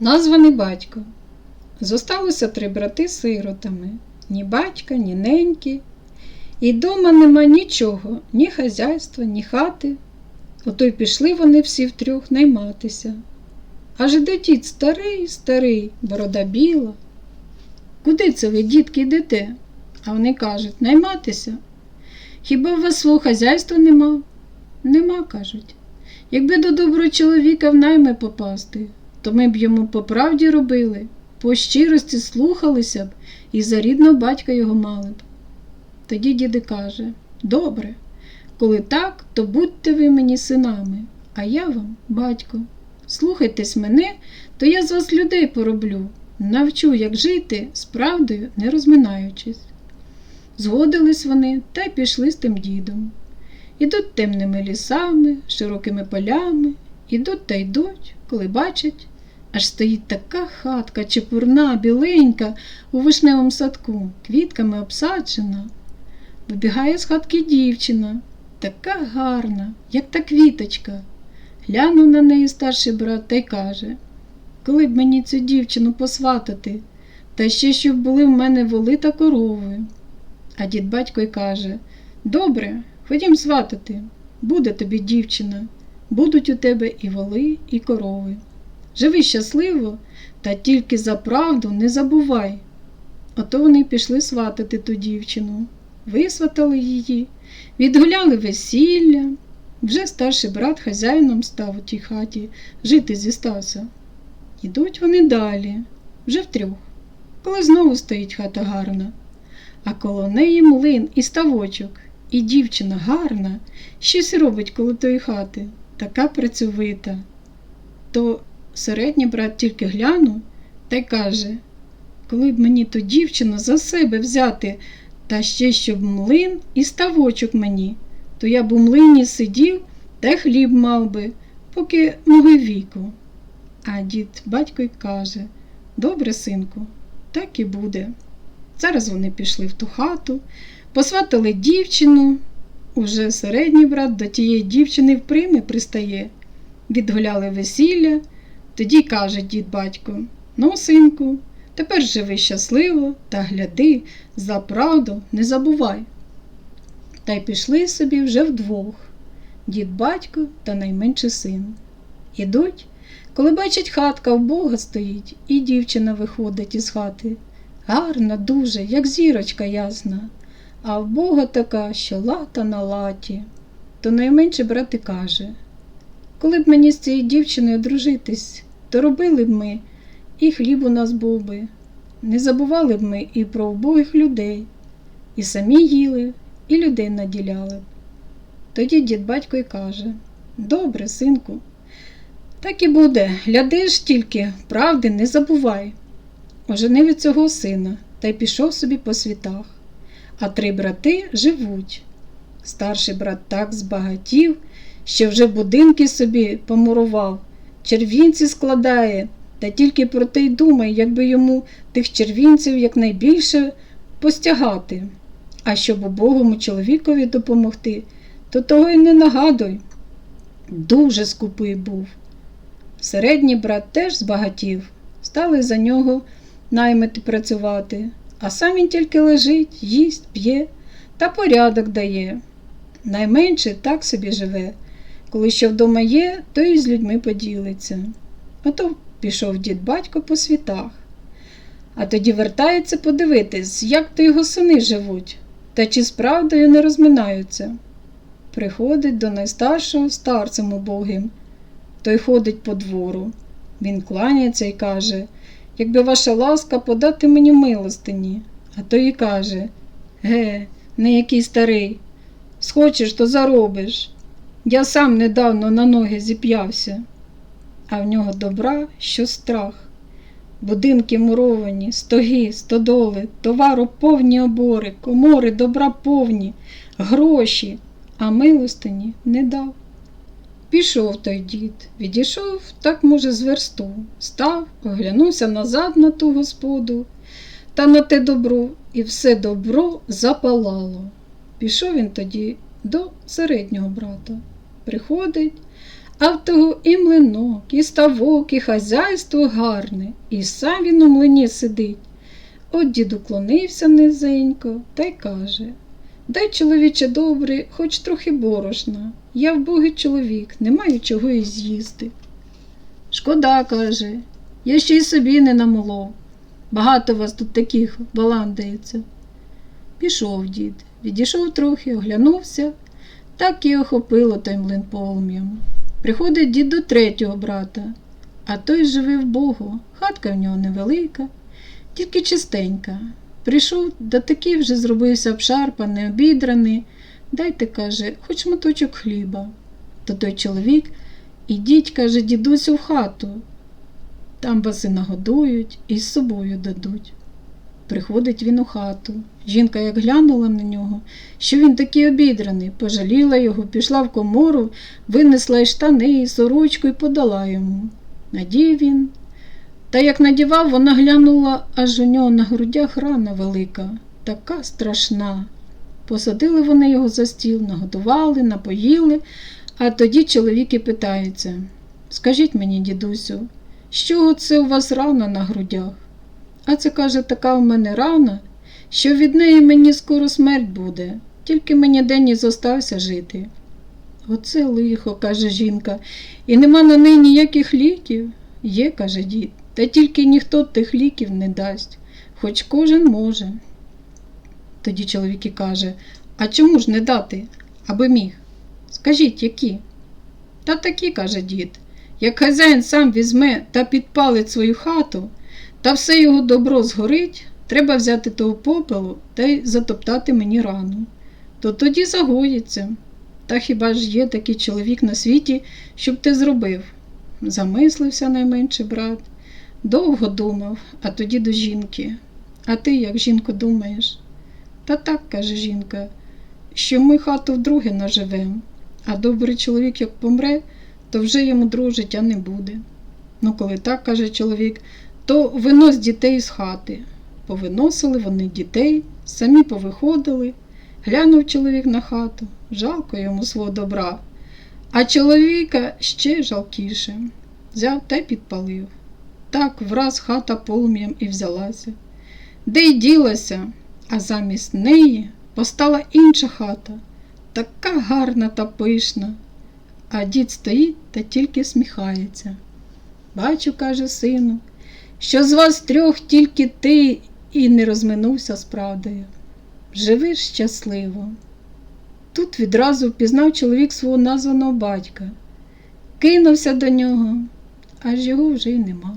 Названий батько. Зосталося три брати сиротами ні батька, ні неньки. І дома нема нічого, ні хазяйства, ні хати. Ото й пішли вони всі втрьох найматися. Аж іде дід старий, старий, борода біла. Куди це ви, дітки, йдете? А вони кажуть, найматися. Хіба у вас свого хазяйства нема? Нема, кажуть. Якби до доброго чоловіка в найми попасти, то ми б йому по правді робили, по щирості слухалися б і за рідного батька його мали б. Тоді діди каже Добре, коли так, то будьте ви мені синами, а я вам, батько. Слухайтесь мене, то я з вас людей пороблю, навчу, як жити з правдою, не розминаючись. Згодились вони та й пішли з тим дідом. Ідуть темними лісами, широкими полями, ідуть та йдуть, коли бачать, аж стоїть така хатка чепурна, біленька у вишневому садку, квітками обсаджена. Вибігає з хатки дівчина, така гарна, як та квіточка. Глянув на неї старший брат та й каже Коли б мені цю дівчину посватати, та ще щоб були в мене воли та корови. А дід батько й каже Добре, ходім сватати, буде тобі дівчина, будуть у тебе і воли, і корови. Живи щасливо, та тільки за правду не забувай. Ото вони пішли сватати ту дівчину, висватали її, відгуляли весілля. Вже старший брат хазяїном став у тій хаті, жити зістався. Ідуть вони далі, вже втрьох, коли знову стоїть хата гарна, а коло неї млин і ставочок, і дівчина гарна, щось робить коло тої хати, така працьовита. То середній брат тільки глянув та й каже коли б мені ту дівчину за себе взяти, та ще щоб млин і ставочок мені, то я б у млині сидів та хліб мав би, поки мого віку. А дід батько й каже Добре, синку, так і буде. Зараз вони пішли в ту хату, посватали дівчину. Уже середній брат до тієї дівчини в вприми пристає. Відгуляли весілля, тоді каже дід батько Ну, синку, тепер живи щасливо та гляди, за правду не забувай. Та й пішли собі вже вдвох дід батько та найменший син. Ідуть, коли бачать, хатка в Бога стоїть, і дівчина виходить із хати. Гарна, дуже, як зірочка ясна, а в Бога така, що лата на латі. То найменший брат і каже коли б мені з цією дівчиною дружитись, то робили б ми, і хліб у нас був би. Не забували б ми і про обоїх людей, і самі їли, і людей наділяли б. Тоді дід батько й каже Добре, синку, так і буде, глядиш тільки, правди не забувай. Оженив від цього сина та й пішов собі по світах, а три брати живуть. Старший брат так збагатів, що вже будинки собі помурував, червінці складає, та тільки про те й думає, якби йому тих червінців якнайбільше постягати. А щоб убогому чоловікові допомогти, то того й не нагадуй. Дуже скупий був. Середній брат теж збагатів, стали за нього наймити працювати, а сам він тільки лежить, їсть, п'є та порядок дає. Найменше так собі живе. Коли що вдома є, то і з людьми поділиться. Ото пішов дід батько по світах. А тоді вертається подивитись, як то його сини живуть, та чи з правдою не розминаються. Приходить до найстаршого старцем убогим. Той ходить по двору. Він кланяється і каже Якби ваша ласка подати мені милостині. А той і каже Ге, не який старий. Схочеш, то заробиш. Я сам недавно на ноги зіп'явся, а в нього добра, що страх. Будинки муровані, стоги, стодоли, товару повні обори, комори добра повні, гроші, а милостині не дав. Пішов той дід, відійшов, так, може, з версту, став, оглянувся назад на ту господу та на те добро, і все добро запалало. Пішов він тоді до середнього брата. Приходить, А в того і млинок, і ставок, і хазяйство гарне, і сам він у млині сидить. От дід уклонився низенько та й каже Дай, чоловіче добрий, хоч трохи борошна. Я вбогий чоловік, не маю чого і з'їсти. Шкода, каже, я ще й собі не намолов. Багато вас тут таких баландається. Пішов дід, відійшов трохи, оглянувся, так і охопило той млин полум'ям. Приходить дід до третього брата, а той живе в Богу, хатка в нього невелика, тільки чистенька. Прийшов, да такий вже зробився обшарпаний, обідраний. Дайте, каже, хоч моточок хліба. То той чоловік, ідіть, каже, дідусю в хату. Там вас і нагодують, і з собою дадуть. Приходить він у хату. Жінка як глянула на нього, що він такий обідраний, пожаліла його, пішла в комору, винесла і штани, і сорочку і подала йому. Надів він. Та як надівав, вона глянула, аж у нього на грудях рана велика, така страшна. Посадили вони його за стіл, нагодували, напоїли, а тоді чоловік і питається Скажіть мені, дідусю, з чого це у вас рана на грудях? А це каже, така в мене рана, що від неї мені скоро смерть буде, тільки мені день і зостався жити. Оце лихо, каже жінка, і нема на неї ніяких ліків. Є, каже дід, та тільки ніхто тих ліків не дасть, хоч кожен може. Тоді чоловік і каже, а чому ж не дати, аби міг? Скажіть, які? Та такі, каже дід, як хазяїн сам візьме та підпалить свою хату, та все його добро згорить, треба взяти того попелу та й затоптати мені рану. То тоді загоїться. Та хіба ж є такий чоловік на світі, щоб ти зробив? Замислився найменший брат. Довго думав, а тоді до жінки. А ти, як жінко, думаєш? Та так, каже жінка, що ми хату вдруге наживемо, а добрий чоловік, як помре, то вже йому другого життя не буде. Ну, коли так, каже чоловік, то винось дітей з хати. Повиносили вони дітей, самі повиходили. Глянув чоловік на хату, жалко йому свого добра, а чоловіка ще жалкіше. Взяв та підпалив. Так враз хата полум'ям і взялася. Де й ділася, а замість неї постала інша хата, така гарна та пишна. А дід стоїть та тільки сміхається. Бачу, каже сину, що з вас трьох тільки ти і не розминувся з правдою. Живи щасливо. Тут відразу впізнав чоловік свого названого батька, кинувся до нього, аж його вже й нема.